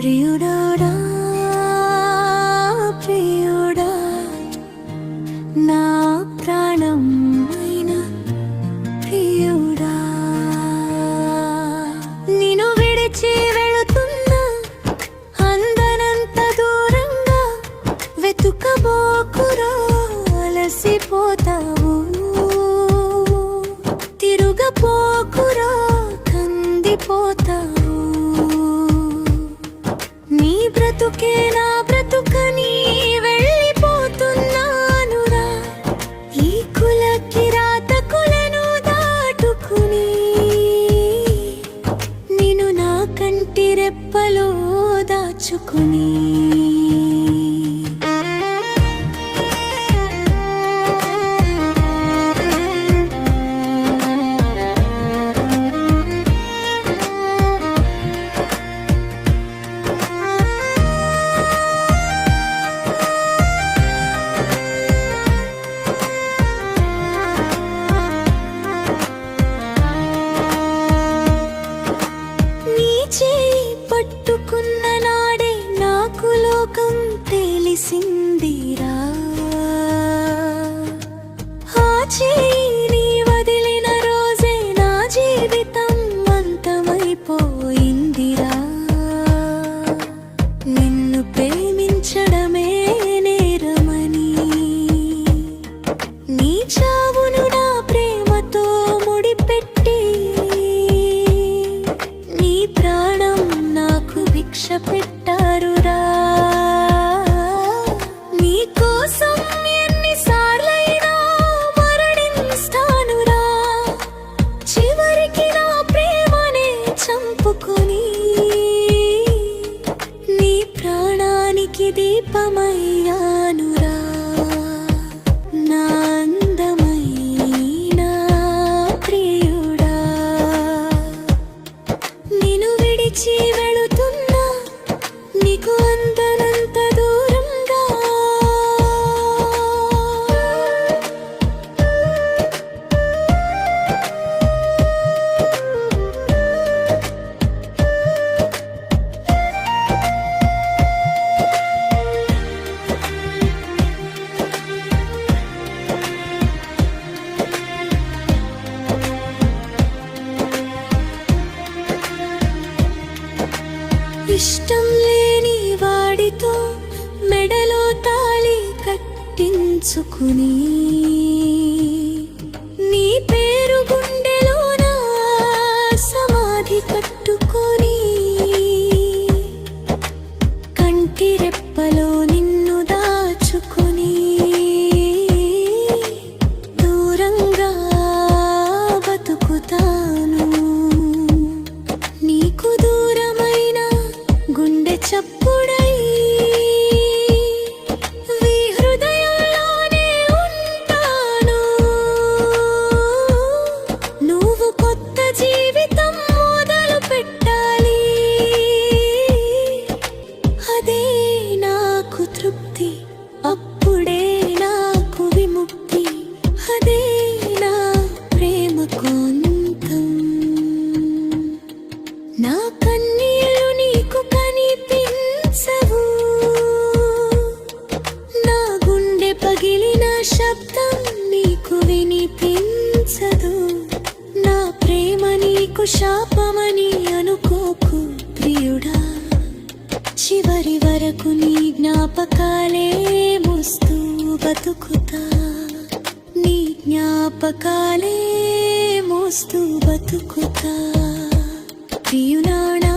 ప్రియుడా ప్రియుడా నా ప్రాణం అయిన ప్రియుడా. నిన్ను విడిచి వెళుతున్నా అందనంత దూరంగా వెతుకబోకురా అలసిపోతావు. తిరుగపోకురా కందిపోతావు. బ్రతుకే నా బ్రతుకని వెళ్ళిపోతున్నానురా. ఈ కుల కిరాతకులను దాటుకుని నేను నా కంటి రెప్పలో దాచుకుని లోకం తెలిసిందిరా. నీకు దూరంగా. ఇష్టం లేని వాడితో మెడలో తాళి కట్టించుకుని నా కన్నీళ్ళు నీకు కనిపించవు. నా గుండె పగిలిన శబ్దం నీకు వినిపించదు. నా ప్రేమ నీకు శాపమని అనుకోకు ప్రియుడా. చివరి వరకు నీ జ్ఞాపకాలే మోస్తూ బతుకుతా. నీ జ్ఞాపకాలే మోస్తూ బతుకుతా. Do you know?